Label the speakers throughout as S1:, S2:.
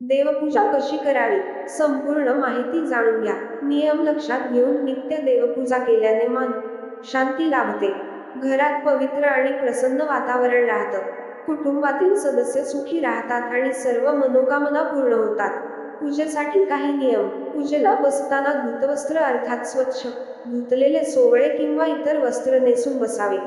S1: देवपूजा कशी करावी? संपूर्ण माहिती जाणून घ्या. नियम लक्षात घेऊन नित्य देवपूजा केल्याने मन शांती लाभते. घरात पवित्र आणि प्रसन्न वातावरण राहतं. कुटुंबातील सदस्य सुखी राहतात आणि सर्व मनोकामना पूर्ण होतात. पूजेसाठी काही नियम. पूजेला बसताना धुतवस्त्र अर्थात स्वच्छ धुतलेले सोवळे किंवा इतर वस्त्र नेसून बसावे.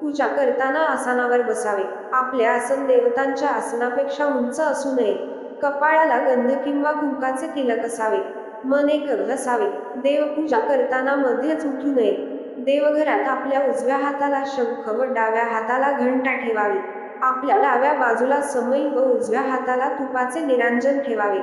S1: पूजा करताना आसनावर बसावे. आपले आसन देवतांच्या आसनापेक्षा उंच असू नये. कपाळाला गंध किंवा कुंकाचे तिलक असावे. मन एकग्र असावे. देवपूजा करताना मध्येच उठू नये. देवघरात आपल्या उजव्या हाताला शंख व डाव्या हाताला घंटा ठेवावी. आपल्या डाव्या बाजूला समई व उजव्या हाताला तुपाचे निरांजन ठेवावे.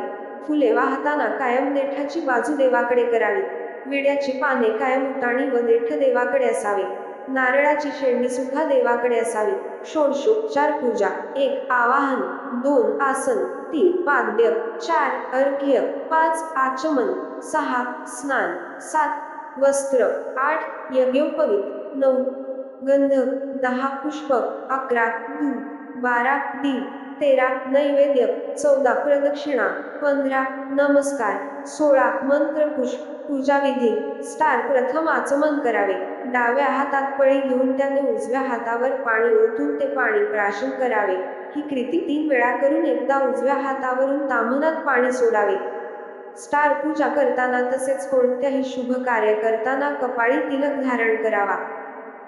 S1: फुले वाहताना कायम देठाची बाजू देवाकडे करावी. विड्याची पाने कायम उताणी व देठ देवाकडे असावे. नारळाची शेंडी सुद्धा देवाकडे असावी. षोडशोपचार पूजा. एक आवाहन. दोन आसन तीन पाद्य चार अर्घ्य पाच आचमन सहा स्नान सात वस्त्र आठ यज्ञोपवीत नऊ गंध दहा पुष्प अकरा दूध बारा दीप तेरा नैवेद्य चौदा प्रदक्षिणा पंधरा नमस्कार सोळा मंत्रपुष्प पूजाविधी स्टार प्रथम आचमन करावे. डाव्या हातात पळी घेऊन त्याने उजव्या हातावर पाणी ओतून ते पाणी प्राशन करावे. ही कृती तीन वेळा करून एकदा उजव्या हातावरून ताम्हनात पाणी सोडावे. स्टार पूजा करताना तसेच कोणत्याही शुभ कार्य करताना कपाळी तिलक धारण करावा.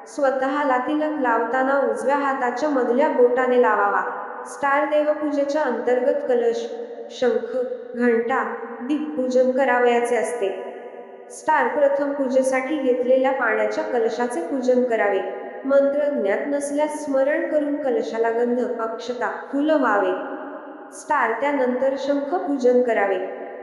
S1: स्वतःला तिलक लावताना उजव्या हाताच्या मधल्या बोटाने लावावा. स्टार देवपूजेच्या अंतर्गत कलश शंख घंटा दीपपूजन करावयाचे असते. स्टार प्रथम पूजेसाठी घेतलेल्या पाण्याच्या कलशाचे पूजन करावे. मंत्र ज्ञात नसल्यास स्मरण करून कलशाला गंध अक्षता फुलं व्हावे. स्टार त्यानंतर शंख पूजन करावे.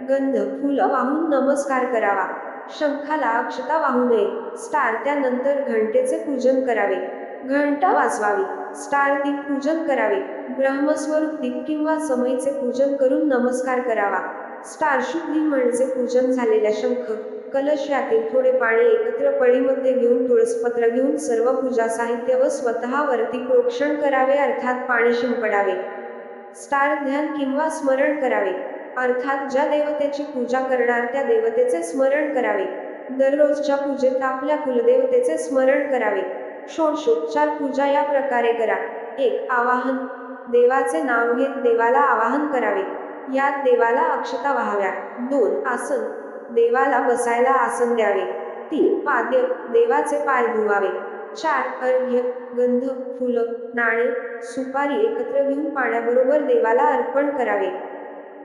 S1: गंध फुलं वाहून नमस्कार करावा. शंखाला अक्षता वाहू नये. स्टार त्यानंतर घंटेचे पूजन करावे. घंटा वाजवावी. स्टार दीप पूजन करावे. ब्रह्मस्वरूप दीप किंवा समयीचे पूजन करून नमस्कार करावा. स्टार शुद्धी म्हणजे पूजन झालेल्या शंख कलश यातील थोडे पाणी एकत्र पळीमध्ये घेऊन तुळसपत्र घेऊन सर्व पूजा साहित्य व स्वतःवरती प्रोक्षण करावे अर्थात पाणी शिंपडावे. स्टार ध्यान किंवा स्मरण करावे. अर्थात ज्या देवतेची पूजा करणार त्या देवतेचे स्मरण करावे. दररोजच्या पूजेत आपल्या कुलदेवतेचे स्मरण करावे. षोडशोपचार पूजा या प्रकारे करा. एक आवाहन. देवाचे नाव घेत देवाला आवाहन करावे. यात देवाला अक्षता व्हाव्या. दोन आसन. देवाला बसायला आसन द्यावे. तीन पाद्य देवाचे पाय धुवावे. चार अर्घ्य गंध फुलं नाणे सुपारी एकत्र घेऊन पाण्याबरोबर देवाला अर्पण करावे.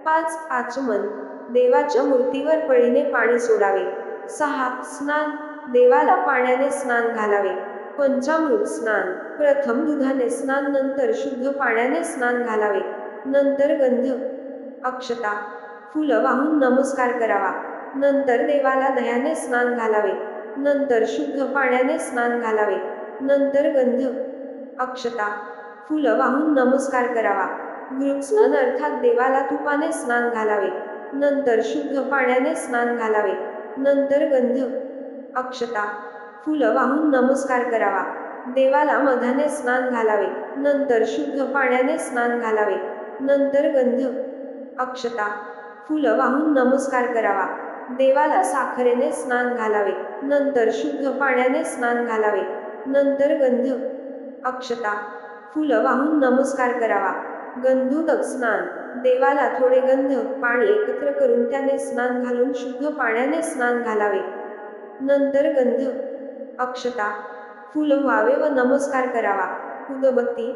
S1: पाच आचमन देवाच्या मूर्तीवर पळीने पाणी सोडावे. सहा स्नान देवाला पाण्याने स्नान घालावे. पंचामृत स्नान प्रथम दुधाने स्नान नंतर शुद्ध पाण्याने स्नान घालावे. नंतर गंध अक्षता फुलं वाहून नमस्कार करावा. नंतर देवाला दह्याने स्नान घालावे. नंतर शुद्ध पाण्याने स्नान घालावे. नंतर गंध अक्षता फुलं वाहून नमस्कार करावा. गृहस्नान अर्थात देवाला तुपाने स्नान घालावे. नंतर शुद्ध पाण्याने स्नान घालावे. नंतर गंध अक्षता फुलं वाहून नमस्कार करावा. देवाला मधाने स्नान घालावे. नंतर शुद्ध पाण्याने स्नान घालावे. नंतर गंध अक्षता फुलं वाहून नमस्कार करावा. देवाला साखरेने स्नान घालावे नंतर शुद्ध पाण्याने स्नान घालावे नंतर गंध अक्षता फुलं वाहून नमस्कार करावा. गंधोदक स्नान देवाला थोडे गंध पाणी एकत्र करून त्याने स्नान घालून शुद्ध पाण्याने स्नान घालावे. नंतर गंध अक्षता फुलं व्हावे व नमस्कार करावा. उदबत्ती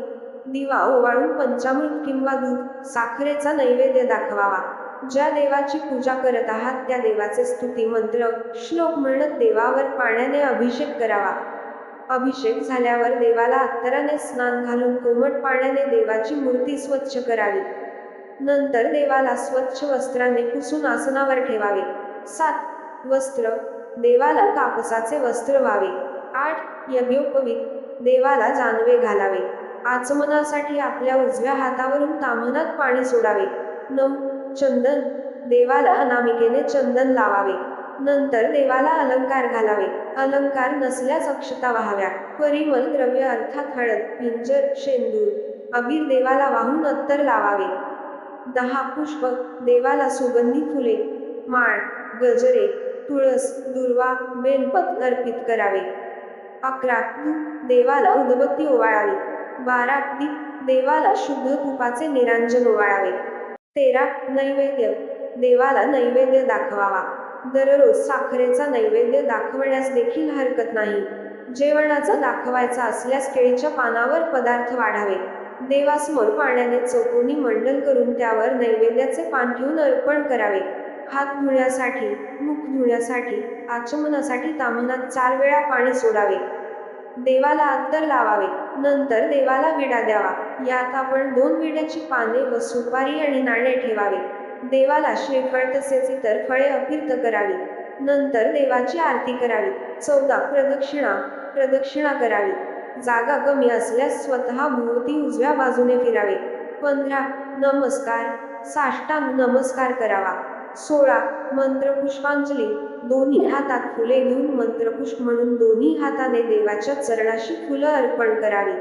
S1: दिवा ओवाळून पंचामृत किंवा दूध साखरेचा नैवेद्य दाखवावा. ज्या देवाची पूजा करत आहात त्या देवाचे स्तुती मंत्र श्लोक म्हणत देवावर पाण्याने अभिषेक करावा. अभिषेक झाल्यावर देवाला अत्तराने स्नान घालून कोमट पाण्याने देवाची मूर्ती स्वच्छ करावी. नंतर देवाला स्वच्छ वस्त्राने पुसून आसनावर ठेवावे. सात वस्त्र. देवाला कापसाचे वस्त्र व्हावे. आठ यज्ञोपवीत. देवाला जानवे घालावे. आचमनासाठी आपल्या उजव्या हातावरून ताम्हनात पाणी सोडावे. नऊ चंदन. देवाला अनामिकेने चंदन लावावे. नंतर देवाला अलंकार घालावे. अलंकार नसल्यास अक्षता व्हाव्या. परिमल द्रव्य अर्थात हळद पिंजर शेंदूर. अबीर देवाला वाहून अत्तर लावावे. दहा पुष्प देवाला सुगंधी फुले. माळ गजरे तुळस दुर्वा बेलपत अर्पित करावे. अकरा धूप देवाला उदबत्ती ओवाळावी. बारा दीप देवाला शुद्ध तुपाचे निरांजन ओवाळावे. तेरा नैवेद्य देवाला नैवेद्य दाखवावा. दररोज साखरेचा नैवेद्य दाखवण्यास देखील हरकत नाही. जेवणाचा दाखवायचा असल्यास केळीच्या पानावर पदार्थ वाढावे. देवासमोर पाण्याने चौकोनी मंडल करून त्यावर नैवेद्याचे पान ठेवून अर्पण करावे. हात धुण्यासाठी मुख धुण्यासाठी आचमनासाठी तामनात चार वेळा पाणी सोडावे. देवाला अत्तर लावावे. नंतर देवाला विडा द्यावा. यात आपण दोन विड्याची पाने व सुपारी आणि नाणे ठेवावे. देवाला श्रीफळ तसेच इतर फळे अपिर्त करावी. नंतर देवाची आरती करावी. चौदा प्रदक्षिणा. प्रदक्षिणा करावी. जागा कमी असल्यास स्वतः भोवती उजव्या बाजूने फिरावे. पंधरा नमस्कार. साष्टांग नमस्कार करावा. सोळा मंत्रपुष्पांजली. दोन्ही हातात फुले घेऊन मंत्रपुष्प म्हणून दोन्ही हाताने देवाच्या चरणाशी फुलं अर्पण करावी.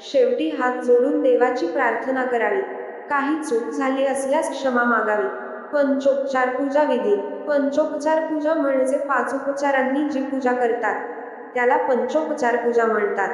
S1: शेवटी हात जोडून देवाची प्रार्थना करावी. काही चूक झाली असल्यास क्षमा मागावी. पंचोपचार पूजा विधी. पंचोपचार पूजा म्हणजे पाच उपचारांनी जी पूजा करतात त्याला पंचोपचार पूजा म्हणतात.